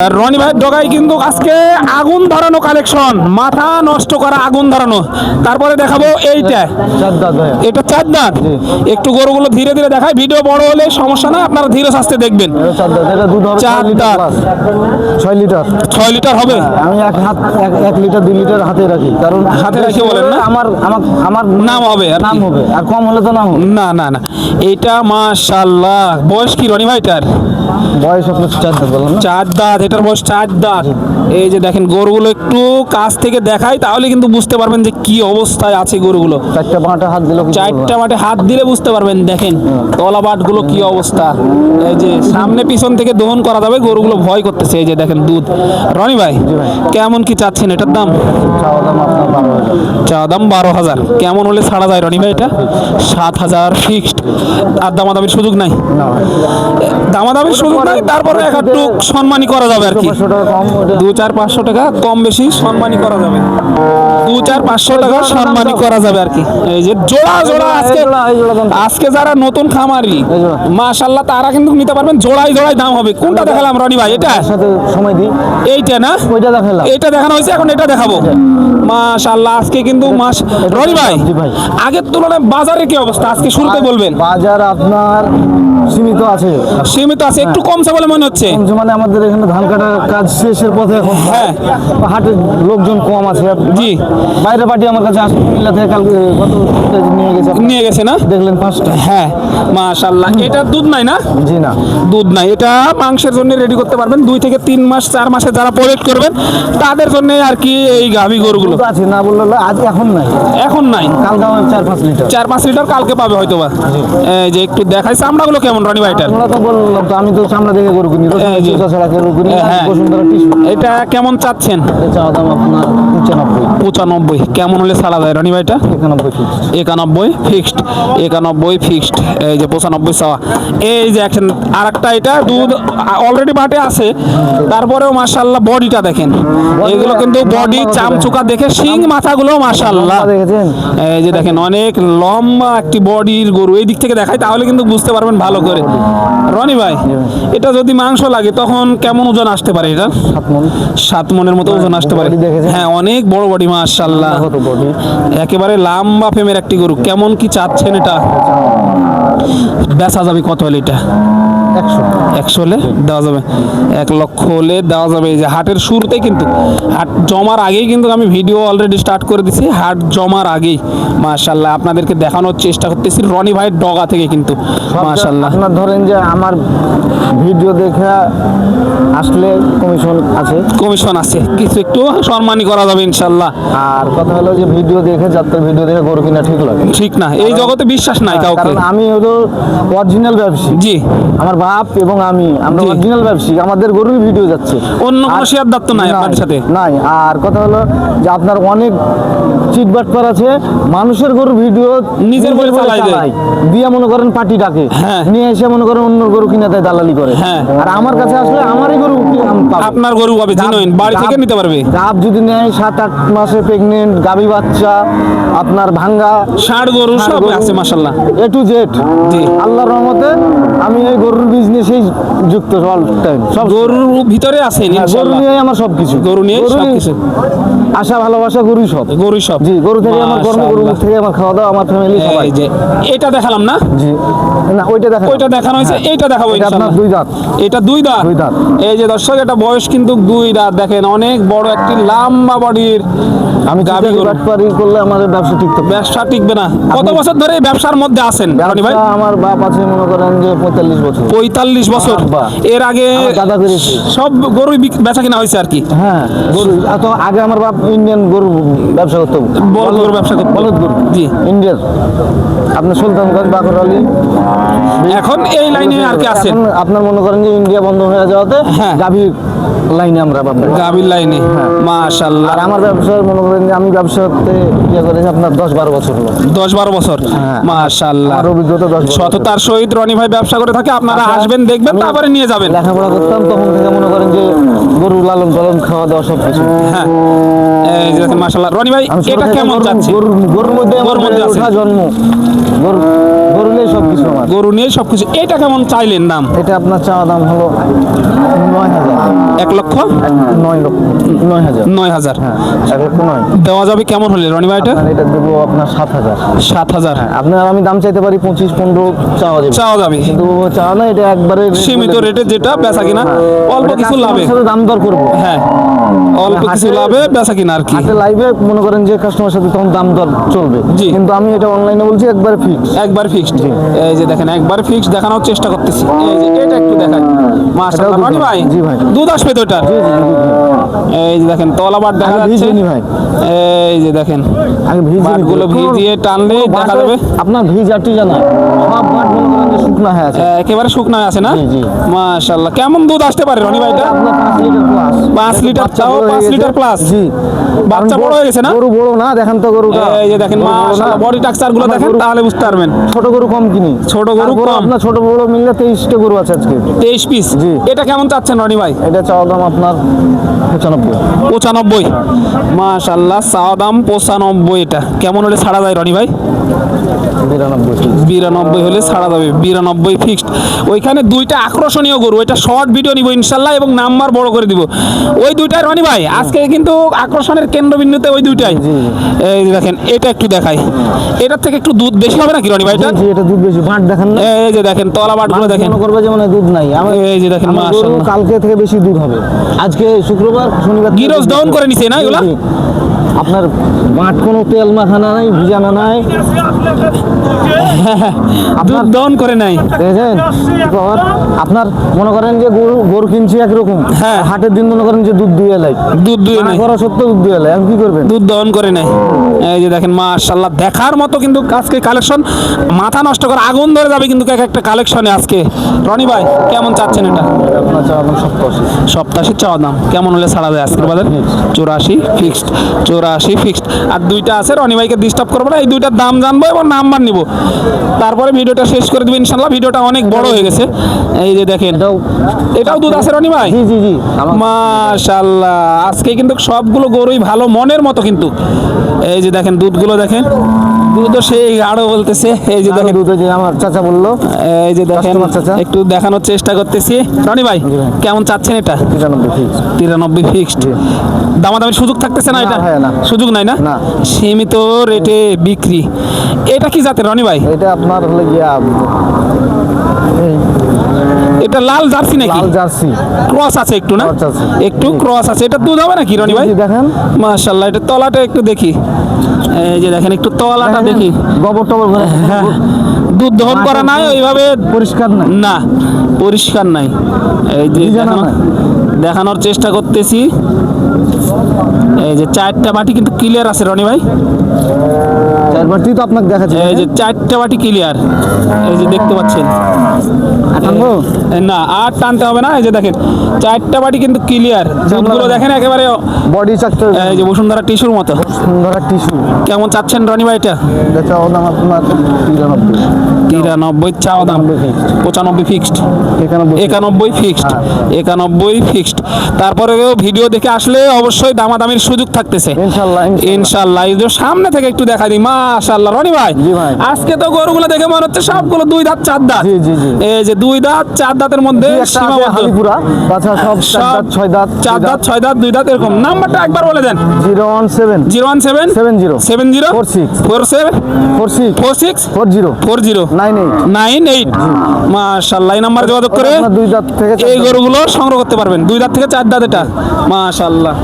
রনি ভাইয়ের ডগায় কিন্তু আজকে আগুন ধরানো কালেকশন মাথা নষ্ট করা আগুন ধরানো। তারপরে দেখাবো এইটা। এটা চার দাঁত একটু গরুগুলো ধীরে ধীরে দেখায় ভিডিও বড় হলে সমস্যা না আপনারা ধীরে সাস্তে দেখবেন। চার দাঁত ছয় লিটার ছয় লিটার। হবে? আমি এক হাত এক লিটার দুই লিটার হাতে রাখি। কারণ হাতে রাখি বলেন না? আমার আমার আমার নাম হবে নাম হবে। আর কম হলে তো নাম না না না। এটা মাশাল্লাহ বয়স কি রনি ভাই ভাইটার বয়স আপনার চার দাঁত বললাম না? চার দাঁত এটার বয়স চার দাঁত। এই যে দেখেন গরুগুলো একটু কাছ থেকে দেখাই তাহলে কিন্তু বুঝতে পারবেন যে কি অবস্থায় আছে গরুগুলো। চারটা পাঁচটা হাত দিলে চারটা। মাঠে হাত দিলে বুঝতে পারবেন দেখেন তলাবাটগুলো কি অবস্থা। এই যে সামনে পিছন থেকে দহন করা যাবে গরুগুলো ভয় করতেছে এই যে দেখেন দুধ। রনি ভাই কেমন কি চাচ্ছেন এটার দাম? চা দাম বারো হাজার। কেমন হলে ছাড়া যায় রনি ভাই এটা? সাত হাজার ফিক্সড আর দামাদামির সুযোগ নাই। দামাদামির সুযোগ নাই তারপরে এক একটু সম্মানই করা যাবে আর কি। দু চার পাঁচশো টাকা কম বেশি সম্মানই করা যাবে। দু চার পাঁচশো টাকা সম্মানই করা যাবে আর কি। এই যে জোড়া জোড়া আজকে। আজকে যারা নতুন খামারি। মাশাল্লাহ তারা কিন্তু নিতে পারবেন জোড়াই জোড়াই দাম হবে। কোনটা দেখালাম রনি ভাই? এটা? সাথে সময় দিই। এইটা না? ওইটা দেখালাম। এটা দেখানো হয়েছে এখন এটা দেখাবো। মাশাল্লাহ আজকে কিন্তু মাস রনি ভাই ভাই। আগের তুলনায় বাজারে কি অবস্থা? আজকে শুরুতে বলবেন। বাজার আপনার সীমিত আছে। সীমিত আছে একটু কমছে বলে মনে হচ্ছে। কমছে মানে আমাদের এখানে ধান কাটার কাজ শেষের পথে এখন হ্যাঁ। হাটের লোকজন কম আছে। জি। বাইরে পার্টি আমার কাছে আসবে কুমিল্লা থেকে কালকে কত নিয়ে গেছে? নিয়ে গেছে না? দেখলেন পাঁচটা। হ্যাঁ মাশাল্লাহ এটা দুধ নাই না? জি না। দুধ নাই। এটা মাংসের জন্য রেডি করতে পারবেন। দুই থেকে তিন মাস চার মাসে যারা প্রজেক্ট করবেন তাদের জন্য আর কি এই গাভী গরুগুলো। আছে না বললে আজ এখন নাই। এখন নাই। কালকে চার পাঁচ লিটার। চার পাঁচ লিটার কালকে পাবে হয়তো বা এই যে একটু দেখাই চামড়াগুলো কেমন রনি ভাইটার আমরা তো বললাম তো আমি তো গরু কিনি ছাড়া গরু হ্যাঁ। বসুন্ধরা টিস্যু। এটা কেমন চাচ্ছেন? চাওয়া দাম আপনার পঁচানব্বই। পঁচানব্বই। কেমন হলে ছাড়া যায় রনি ভাইটা? একানব্বই একানব্বই ফিক্সড একানব্বই ফিক্সড এই যে পঁচানব্বই চাওয়া। এই যে আর একটা এটা দুধ অলরেডি বাটে আছে। তারপরেও মার্শাল্লাহ বডিটা দেখেন। এগুলো কিন্তু বডি চামচুকা দেখে শিং মাথাগুলো মার্শাল্লাহ দেখেছেন? এই যে দেখেন অনেক লম্বা একটি বডির গরু। এই দিক থেকে দেখায় তাহলে কিন্তু বুঝতে পারবেন ভালো করে। রনি ভাই এটা যদি মাংস লাগে তখন কেমন ওজন আসতে পারে এটা? সাত মনের মতো ওজন আসতে পারে। হ্যাঁ অনেক বড় বডি মাশাল্লাহ বডি একেবারে লাম্বা ফেমের একটি গরু। কেমন কি চাচ্ছেন এটা? বেচা যাবে কত হলে এটা? একশো। হলে দেওয়া যাবে। এক লক্ষ হলে দেওয়া যাবে। এই যে হাটের শুরুতেই কিন্তু হাট জমার আগেই কিন্তু আমি ভিডিও অলরেডি স্টার্ট করে দিছি। হাট জমার আগেই মাশাল্লাহ আপনাদেরকে দেখানোর চেষ্টা করতেছি। রনি ভাইয়ের ডগা থেকে কিন্তু মাশাল্লাহ আপনার ধরেন যে আমার ভিডিও দেখে আসলে কমিশন আছে। কমিশন আছে। কিছু একটু সম্মানই করা যাবে ইনশাল্লাহ আর কথা হলো যে ভিডিও দেখে যাত্রার ভিডিও দেখে গরু কিনা ঠিক লাগে। ঠিক না। এই জগতে বিশ্বাস নাই কাউকে। আমি হলো অরিজিনাল ব্যবসায়ী। জি। আমার বাপ এবং আমি আমরা অরিজিনাল ব্যবসায়ী আমাদের গরুর ভিডিও যাচ্ছে অন্য কোনো শেয়ার নাই আপনাদের সাথে নাই আর কথা হলো যে আপনার অনেক আছে মানুষের গরু ভিডিও নিজের বলে চালাই দেয়। দিয়ে মনে করেন পার্টি ডাকে হ্যাঁ। নিয়ে এসে মনে করেন অন্য গরু কিনে দেয় দালালি করে হ্যাঁ। আর আমার কাছে আসলে আমারই গরু। আপনার গরু জিনোইন বাড়ি থেকে নিতে পারবে গাব যদি নেয় সাত আট মাসে প্রেগনেন্ট গাবি বাচ্চা আপনার ভাঙ্গা ষাট গরু সব আছে মাসাল্লাহ এ টু জেড জি। আল্লাহর রহমতে যুক্ত অল টাইম সব গরুর ভিতরে আছে হ্যাঁ, গরু নিয়ে আমার সবকিছু। গরু নিয়ে সব সবকিছু। আশা ভালোবাসা গরুই সব। গরু সব। জি গরু থেকে আমার কর্ম গরু থেকে আমার খাওয়া দাওয়া আমার ফ্যামিলি সবাই। যে এটা দেখালাম না? জি। না ওইটা দেখা ওইটা দেখানো হয়েছে এইটা দেখাবো ইনশাল্লাহ দুই দাঁত। এটা দুই দাঁত? দুই দাঁত। এই যে দর্শক এটা বয়স কিন্তু দুই দাঁত। দেখেন অনেক বড় একটি লাম্বা বডির আমি গাভী গরু। বাটপারি করলে আমাদের ব্যবসা টিকতে পারে ব্যবসা টিকবে না। কত বছর ধরে ব্যবসার মধ্যে আছেন রনি ভাই আমার বাপ আছে মনে করেন যে পঁয়তাল্লিশ বছর। পঁয়তাল্লিশ বছর। এর আগে দাদা করেছে। সব গরু বেচা কিনা হয়েছে আর কি। হ্যাঁ। গরু এত আগে আমার বাপ ইন্ডিয়ান গরু ব্যবসা করতো বলদ গরুর ব্যবসা করতো। বলদ গরু। জি। ইন্ডিয়ান আপনার সুলতানগঞ্জ বাকর আলী। এখন এই লাইনে আর কি আছেন? আপনার মনে করেন যে ইন্ডিয়া বন্ধ হয়ে যাওয়াতে হ্যাঁ। গাভীর লাইনে আমরা বাপ গাভীর লাইনে। মাশাল্লাহ আর আমার ব্যবসা মনে করেন যে আমি ব্যবসা করতে ইয়ে করেছি আপনার দশ বারো বছর হলো। দশ বারো বছর। হ্যাঁ। মাশাল্লাহ আমার অভিজ্ঞতা দশ। সততার সহিত রনি ভাই ব্যবসা করে থাকে আপনারা আচ্ছা, আসবেন দেখবেন তারপরে নিয়ে যাবেন। লেখাপড়া করতাম তখন থেকে মনে করেন যে গরু লালন পালন খাওয়া দাওয়া সব কিছু হ্যাঁ। মাশাল্লাহ রনি ভাই এটা কেমন যাচ্ছে? গরুর গরুর মধ্যে গরুর মধ্যে আছে। জন্ম। গরু গরু নিয়ে সব কিছু আমার। গরু নিয়ে সব কিছু এটা কেমন চাইলেন দাম? এটা আপনার চাওয়া দাম হলো নয় হাজার। এক লক্ষ? নয় লক্ষ। নয় হাজার। নয় হাজার। হ্যাঁ এক লক্ষ নয়। দেওয়া যাবে কেমন হলে রনি ভাই এটা? এটা দেবো আপনার সাত হাজার। সাত হাজার। আপনার আমি দাম চাইতে পারি পঁচিশ পনেরো চাওয়া যাবে। চাওয়া যাবে। কিন্তু চাওয়া না এটা একবারে সীমিত রেটে যেটা বেচা কিনা অল্প এটা কিছু লাভে। দাম দর করব। হ্যাঁ অল্প কিছু লাভে বেচা কিনা আর কি। লাইভে মনে করেন যে কাস্টমার সাথে তখন দাম দর চলবে। কিন্তু আমি এটা অনলাইনে বলছি একবারে ফিক্স একবার ফিক্সড এই যে দেখেন একবার ফিক্সড দেখানোর চেষ্টা করতেছি। এই যে এটা একটু দেখান মাশাআল্লাহ রনি ভাই জি ভাই। দুধ আসবে তো এটা? এই যে দেখেন তলাবার দেখা যাচ্ছে। নি ভাই। এই যে দেখেন আগে ভিজিয়ে গুলো ভিজ দিয়ে ভিজিয়ে টানলে দেখা যাবে। আপনার ভিজ আটি জানা। সব বাট শুকনা হয়ে আছে। একেবারে শুকনো আছে না। মাশাআল্লাহ। কেমন দুধ আসতে পারে রনি ভাই এটা? আপনার পাঁচ লিটার প্লাস পাঁচ লিটার তাও বড় হয়ে পাঁচ গেছে। লিটার প্লাস জি। বাচ্চা বড় হয়ে গেছে না? গরু বড় না দেখেন তো গরুটা। এই যে দেখেন মাশাআল্লাহ বডি টাকচারগুলো দেখেন তাহলে বুঝতে পারবেন। ছোট গরু কম কিনি। ছোট গরু কম। আপনার ছোট বড় মিললে তেইশটা গরু আছে আজকে। তেইশ পিস জি। এটা কেমন চাচ্ছেন রনি ভাই? এটা চাওয়া দাম আপনার পঁচানব্বই। পঁচানব্বই? মাশাল্লাহ চাওয়া দাম পঁচানব্বই এটা। কেমন হলে ছাড়া যায় রনি ভাই? বিরানব্বই। বিরানব্বই হলে ছাড়া যাবে। বিরানব্বই ফিক্সড ওইখানে দুইটা আকর্ষণীয় গরু এটা শর্ট ভিডিও নিব ইনশাল্লাহ এবং নাম্বার বড় করে দিব। ওই দুইটাই রনি ভাই আজকে কিন্তু আকর্ষণের কেন্দ্রবিন্দুতে ওই দুইটাই। এই দেখেন এটা একটু দেখাই। এটার থেকে একটু দুধ বেশি হবে নাকি রনি ভাই? এটা? এটা দুধ বেশি। বাট দেখেন না? এই যে দেখেন তলা বাটগুলো দেখেন। করবে যে মানে দুধ নাই। এই যে দেখেন মাশাআল্লাহ। কালকে থেকে বেশি দুধ হবে। আজকে শুক্রবার শনিবার গিরস ডাউন করে নিছে না এগুলা? আপনার মাঠ কোনো তেল মাখানা নাই ভিজানো নাই। দুধ দহন করে নাই। এবার আপনার মনে করেন যে গরু গরু কিনছি একরকম। হ্যাঁ। হাটের দিন মনে করেন যে দুধ দুয়ে লাই। দুধ দুয়ে নাই করা সত্য দুধ দুয়ে লাই কি করবেন? দুধ দহন করে নেয় এই যে দেখেন মাশাল্লাহ দেখার মতো কিন্তু আজকে কালেকশন। মাথা নষ্ট করে আগুন ধরে যাবে কিন্তু এক একটা কালেকশনে আজকে। রনি ভাই কেমন চাচ্ছেন এটা? আপনার চাওয়া দাম সপ্তাশি। সপ্তাশি চাওয়া দাম। কেমন হলে ছাড়া যায় আজকের বাজার? চৌরাশি ফিক্সড চৌরাশি ফিক্সড আর দুইটা আছে রনি ভাইকে ডিস্টার্ব করব না এই দুইটার দাম জানব এবং নাম্বার নিব। তারপরে ভিডিওটা শেষ করে দেবো ইনশাল্লাহ ভিডিওটা অনেক বড় হয়ে গেছে। এই যে দেখেন এটাও এটাও দুধ আছে রনি ভাই? জি জি জি মাশাল্লাহ আজকে কিন্তু সবগুলো গরুই ভালো মনের মতো কিন্তু। এই যে দেখেন দুধগুলো দেখেন। দুধও সেই গাঢ় বলতেছে এই যে দেখেন। দুধে যে আমার চাচা বলল। এই যে দেখেন। একটু দেখানোর চেষ্টা করতেছি। রনি ভাই কেমন চাচ্ছেন এটা? তিরানব্বই ফিক্সড তিরানব্বই ফিক্সড দামাদামির সুযোগ থাকতেছে না এটা। সুযোগ নাই না। সীমিত রেটে বিক্রি। এটা কি জাতের রনি ভাই? এটা আপনার হলো গিয়া এটা লাল জার্সি নাকি? লাল জার্সি। ক্রস আছে একটু না? একটু ক্রস আছে। এটা দুধ হবে নাকি রনি ভাই? দেখেন। মাশাআল্লাহ এটা তলাটা একটু দেখি। এই যে দেখেন একটু তলাটা দেখি। গোবর টবর হ্যাঁ। দুধ দহন করা নাই ওইভাবে পরিষ্কার না না পরিষ্কার নাই। এই যে নাই। দেখানোর চেষ্টা করতেছি। এই যে চারটা বাটি কিন্তু ক্লিয়ার আছে রনি ভাই। চারবারটি তো আপনাকে দেখাচ্ছি এই যে চারটা বাটি ক্লিয়ার এই যে দেখতে পাচ্ছেন? না আর টানতে হবে না এই যে দেখেন চারটা বাটি কিন্তু ক্লিয়ার দুধগুলো দেখেন একেবারে বডি চাকটা এই যে বসুন্ধরা টিস্যুর মতো। সুন্দর টিস্যু কেমন চাচ্ছেন রনি ভাই এটা? চাওয়া আপনার তিরানব্বই তিরানব্বই চাও দাম। 95 পঁচানব্বই ফিক্সড একানব্বই ফিক্সড একানব্বই ফিক্সড তারপরেও ভিডিও দেখে আসলে অবশ্যই দামাদামির সুযোগ থাকতেছে। ইনশাল্লাহ সামনে থেকে একটু দেখা দিই। মাশাল্লাহ রনি ভাই। আজকে তো গরুগুলো দেখে মনে হচ্ছে সবগুলো দুই দাঁত চার দাঁত। এই যে দুই দাঁত চার দাঁতের মধ্যে ছয় দাঁত চার দাঁত ছয় দাঁত দুই দাঁত এরকম। নাম্বারটা একবার বলে দেন। Zero one seven. Zero one seven. Seven zero. Seven zero. Four six। Four seven. Four six. Four six. Four zero. Four zero. Nine eight nine eight মাশাল্লাহ এই নাম্বারে যোগাযোগ করে দুই দাঁত থেকে এই গরুগুলো সংগ্রহ করতে পারবেন। দুই দাঁত থেকে চার দাঁত এটা। মাশাল্লাহ